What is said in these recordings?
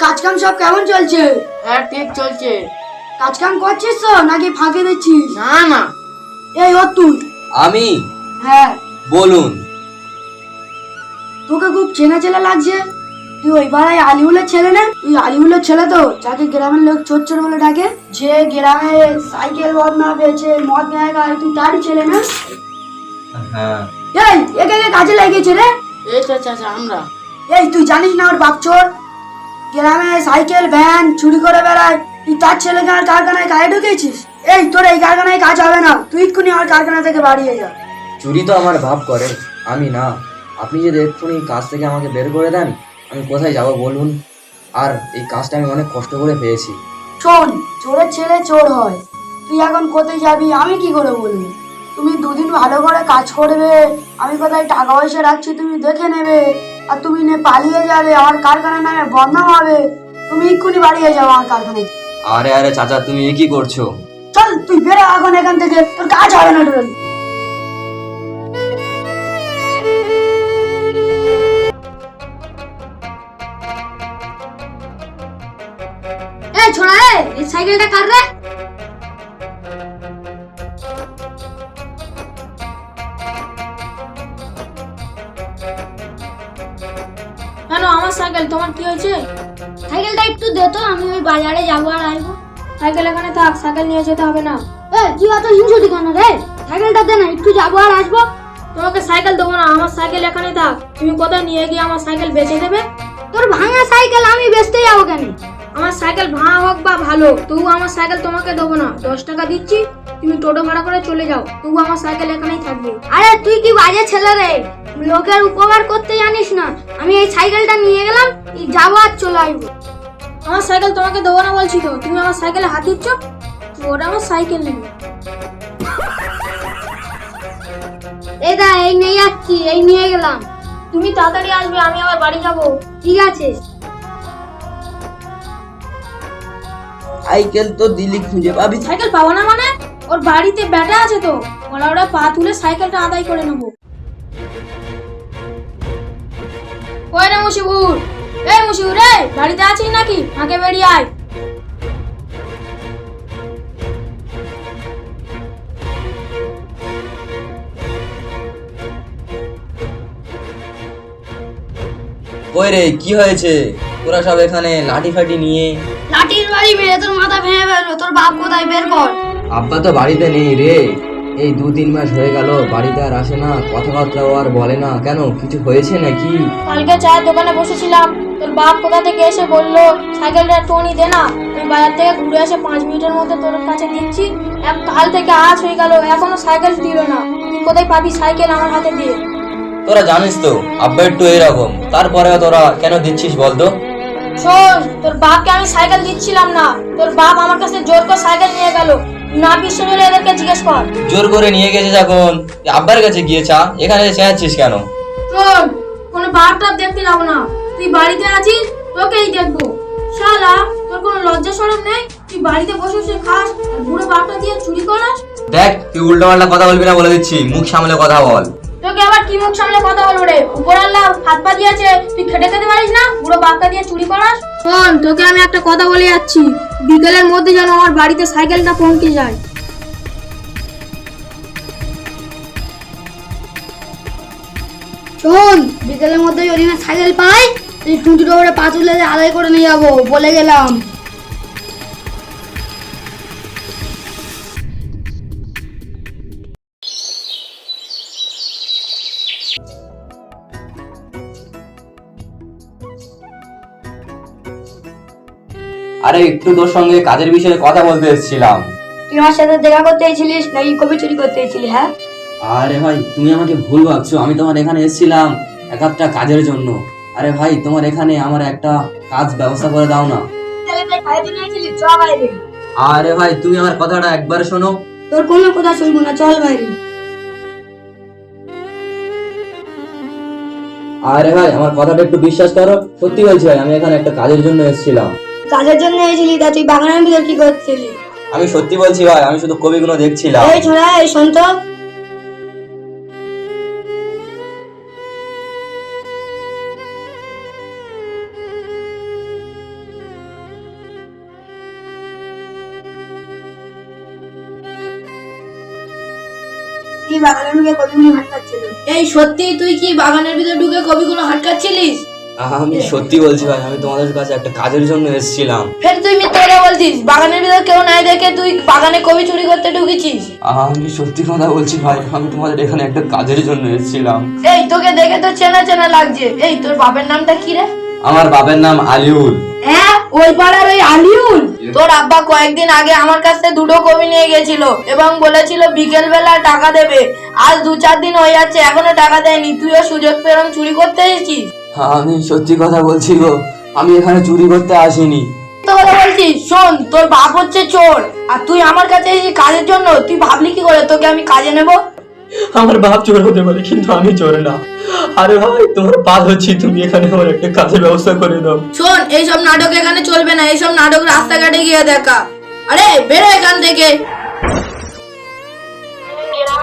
কাজ কাম সব কেমন চলছে? হ্যাঁ ঠিক চলছে। কাজ কাম করছিস তো নাকি ফাঁকে দিচ্ছিস? না না। এই ও তুই। আমি? হ্যাঁ। বলুন। তোকে খুব চেনা চেনা লাগছে। তুই ওই পাড়ায় আলিউলের ছেলে না? তুই আলিউলের ছেলে তো যাকে গ্রামের লোক চোর চোর বলে ডাকে। যে গ্রামে সাইকেল বদনা পেয়েছে মদ গায়ে গায়ে তুই তারই ছেলে না? হ্যাঁ। এই একে একে কাজে লাগিয়েছে রে। এই তো চাচা আমরা। এই তুই জানিস না ওর বাপ চোর? গ্রামে সাইকেল ভ্যান চুরি করে বেড়ায়। তুই তার ছেলেকে আর কারখানায় কাজে ঢুকেছিস? এই তোর এই কারখানায় কাজ হবে না। তুই এক্ষুনি আমার কারখানা থেকে বাড়িয়ে যা। চুরি তো আমার ভাব করে আমি না। আপনি যদি এক্ষুনি কাজ থেকে আমাকে বের করে দেন আমি কোথায় যাব বলুন? আর এই কাজটা আমি অনেক কষ্ট করে পেয়েছি। শোন চোরের ছেলে চোর হয়। তুই এখন কোথায় যাবি আমি কি করে বলবি? তুমি দুদিন ভালো করে কাজ করবে আমি কোথায় টাকা পয়সা রাখছি তুমি দেখে নেবে। আর তুমি নে পালিয়ে যাবে আমার কারখানার নামে বদনাম হবে। তুমি এক্ষুনি বাড়িয়ে যাও আমার কারখানায়। আরে আরে চাচা তুমি এ কি করছ? চল তুই বেরো এখন এখান থেকে। তোর কাজ হবে না টোটালি এই ছোড়া এ, এই সাইকেলটা কার রে? তোমার কি হয়েছে? সাইকেলটা একটু দে তো আমি ওই বাজারে যাব আর আসব। সাইকেল এখানে থাক সাইকেল নিয়ে যেতে হবে না। এ তুই অত হিংসুটি কেন রে? সাইকেলটা দে না একটু যাব আর আসব। তোমাকে সাইকেল দেবো না আমার সাইকেল এখানে থাক। তুমি কোথায় নিয়ে গিয়ে আমার সাইকেল বেচে দেবে? তোর ভাঙা সাইকেল আমি বেচতে যাব কেন? আমার সাইকেল ভাঙা হোক বা ভালো তবু আমার সাইকেল তোমাকে দেবো না। দশ টাকা দিচ্ছি তুমি টোটো ভাড়া করে চলে যাও তবু আমার সাইকেল এখানেই থাকবে। আরে তুই কি বাজে ছেলে রে? লোকের উপকার করতে জানিস না। আমি এই সাইকেলটা নিয়ে গেলাম এই যাব আর চলে আসব। আমার সাইকেল তোমাকে দেবো না বলছি তো তুমি আমার সাইকেলে হাত দিচ্ছ ওটা আমার সাইকেল নেবে। এই দা এই নিয়ে যাচ্ছি এই নিয়ে গেলাম। তুমি তাড়াতাড়ি আসবে আমি আবার বাড়ি যাব। ঠিক আছে। সাইকেল তো দিলি খুঁজে পাবি। সাইকেল পাবো না মানে? ওর বাড়িতে ব্যাটা আছে তো। ওরা ওরা পা তুলে সাইকেলটা আদায় করে নেব। ওই রে মুশিবুর? এই মুশিবুর রে বাড়িতে আছিস নাকি? ফাঁকে বেরিয়ে আয়। ওই রে কি হয়েছে? তোরা সব এখানে লাঠি ফাটি নিয়ে? লাঠির বাড়ি মেরে তোর মাথা ভেঙে ফেলব তোর বাপ কোথায়? বের কর। আব্বা তো বাড়িতে নেই রে। এই দু তিন মাস হয়ে গেল বাড়িতে আর আসে না কথাবার্তাও আর বলে না। কেন কিছু হয়েছে নাকি? কালকে চায়ের দোকানে বসেছিলাম তোর বাপ কোথা থেকে এসে বলল সাইকেলটা টোনি দে না। আমি বাজার থেকে ঘুরে এসে পাঁচ মিনিটের মধ্যে তোর কাছে দিচ্ছি। এক কাল থেকে আজ হয়ে গেল এখনও সাইকেল দিল না। তুই কোথায় পাবি সাইকেল আমার হাতে দিয়ে তোরা জানিস তো আব্বা একটু এরকম। তারপরে তোরা কেন দিচ্ছিস বলতো শোন তোর বাপকে আমি সাইকেল দিচ্ছিলাম না। তোর বাপ আমার কাছে জোর করে সাইকেল নিয়ে গেল। না বিশ্বাস হলে এদেরকে জিজ্ঞেস কর। জোর করে নিয়ে গেছে যখন। আব্বার কাছে গিয়ে চা এখানে আছিস কেন? শোন কোনো বাপ টাপ দেখতে যাব না। তুই বাড়িতে আছিস তোকেই দেখব। শালা তোর কোনো লজ্জা সরম নেই? তুই বাড়িতে বসে বসে খাস আর বুড়ো বাপটা দিয়ে চুরি করাস? দেখ তুই উল্টো পাল্টা কথা বলবি না বলে দিচ্ছি। মুখ সামলে কথা বল। তোকে আবার কি মুখ সামনে কথা বলব রে? উপর আল্লাহ হাত পা দিয়েছে, তুই খেটে খেতে পারিস না? পুরো বাপটা দিয়ে চুরি করাস? শোন, তোকে আমি একটা কথা বলে যাচ্ছি। বিকেলের মধ্যে যেন আমার বাড়িতে সাইকেলটা পৌঁছে যায়। শোন, বিকেলের মধ্যে যদি না সাইকেল পাই তুই টুঁটির ওপরে পা তুলে আদায় করে নিয়ে যাব, বলে গেলাম। আরে একটু তোর সঙ্গে কাজের বিষয়ে কথা বলতে এসেছিলাম। তুই আমার সাথে দেখা করতে এসেছিলিস নাকি কবি চুরি করতে এসেছিলি হ্যাঁ? আরে ভাই তুমি আমাকে ভুল ভাবছ। আমি তোমার এখানে এসেছিলাম এক একটা কাজের জন্য। আরে ভাই তোমার এখানে আমার একটা কাজ ব্যবস্থা করে দাও না। আরে ভাই তুমি আমার কথাটা একবার শোনো। তোর কোনো কথা শুনব না চল বাইরে আরে ভাই আমার কথাটা একটু বিশ্বাস করো। সত্যি বলছি ভাই আমি এখানে একটা কাজের জন্য এসেছিলাম। কাজের জন্য এসেছিলি তা তুই বাগানের ভিতর কি করছিলি? আমি সত্যি বলছি ভাই আমি শুধু কবিগুলো দেখছিলাম। এই ছোড়া এই শুন তো। এই সত্যি তুই কি বাগানের ভিতরে ঢুকে কবিগুলো হাটকাচ্ছিলিস? আমি সত্যি বলছি ভাই আমি তোমাদের কাছে একটা কাজের জন্য এসেছিলাম। ফের তুই মিথ্যে বলছিস? বাগানের ভিতরে কেউ নাই দেখে তুই বাগানে কবি চুরি করতে ঢুকেছিস? আমি সত্যি কথা বলছি ভাই আমি তোমাদের এখানে একটা কাজের জন্য এসেছিলাম। এই তোকে দেখে তো চেনা চেনা লাগছে। এই তোর বাপের নামটা কি রে? আমার বাবার নাম আলিউল। হ্যাঁ ওই পাড়ার ওই আলিউল? তোর আব্বা কয়েকদিন আগে আমার কাছ থেকে দুটো কবি নিয়ে গেছিল এবং বলেছিল বিকেল বেলা টাকা দেবে। আজ দু চার দিন হয়ে যাচ্ছে এখনও টাকা দেয়নি। তুইও সুযোগ পেরম চুরি করতে এসেছিস? আমি সত্যি কথা বলছি গো আমি এখানে চুরি করতে আসিনি। কথা শোন তোর বাপ হচ্ছে চোর। আর তুই আমার কাছে কাজের জন্য? তুই ভাবলি কি করে? তোকে আমি কাজে নেব? আমার বাপ চোর হতে পারে কিন্তু আমি চোর না। আরে ভাই তোমার পা হচ্ছি তুমি এখানে আমার একটা কাজের ব্যবস্থা করে দাও। শোন এইসব নাটক এখানে চলবে না এইসব নাটক রাস্তাঘাটে গিয়ে দেখা। আরে বেরো এখান থেকে।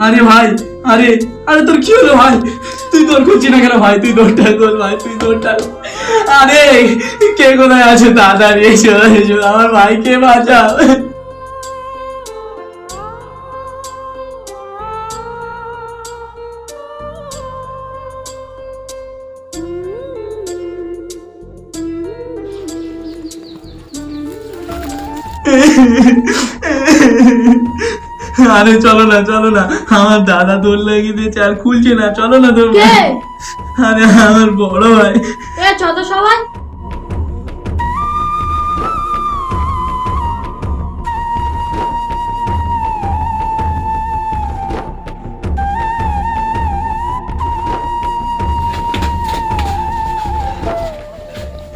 আরে ভাই, আরে আরে তোর কি হলো ভাই? তুই তোর করছিস না কেন ভাই? তুই তোরটা তোর ভাই, তুই কর। আরে, কে কোথায় আছে? তাড়াতাড়ি এসো এসো। আমার ভাই ভাইকে বাঁচাও। আরে চলো না চলো না। আমার দাদা দোল লাগিয়ে দিয়েছে আর খুলছে না। চলো না কে? আরে আমার বড় ভাই। এ ছত সবাই।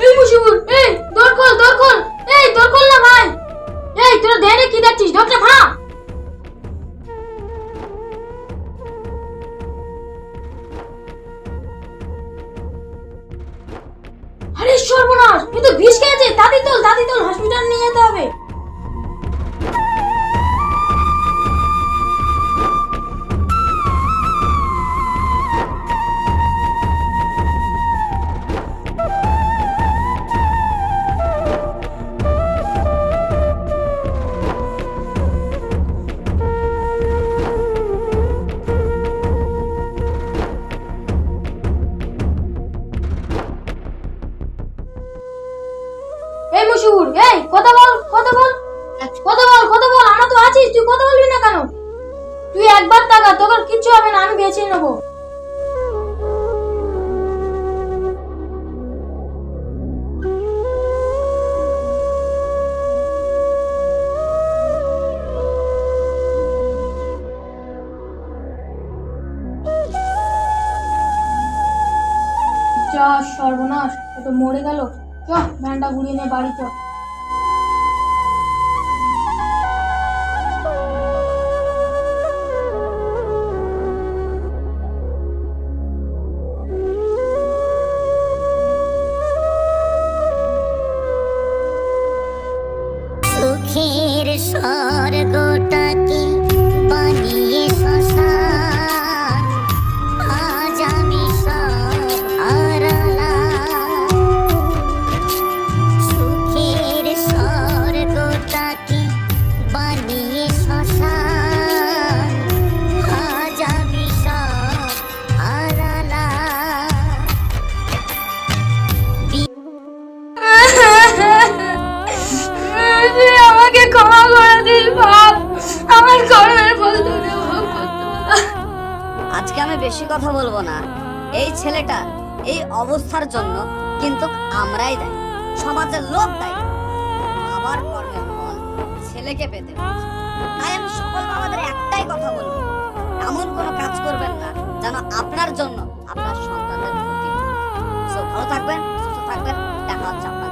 এই মুশিবুর এই খোল না ভাই। এই তোরা দেনে কি দেখছিস? দরজা ভাঙ যা না তো মরে গেল। চ ভ্যানটা ঘুরিয়ে নে বাড়ি চ বেশি কথা বলব না। এই ছেলেটা এই অবস্থার জন্য কিন্তু আমরাই দায়ী, সমাজের লোক দায়ী। বাবার কর্মের ফল ছেলেকে পেতে। তাই আমি সকল বাবাদের একটাই কথা বলব, এমন কোনো কাজ করবেন না যেন আপনার জন্য আপনার সন্তানের ভালো থাকবেন, সুস্থ থাকবেন, দেখা হচ্ছে আপনার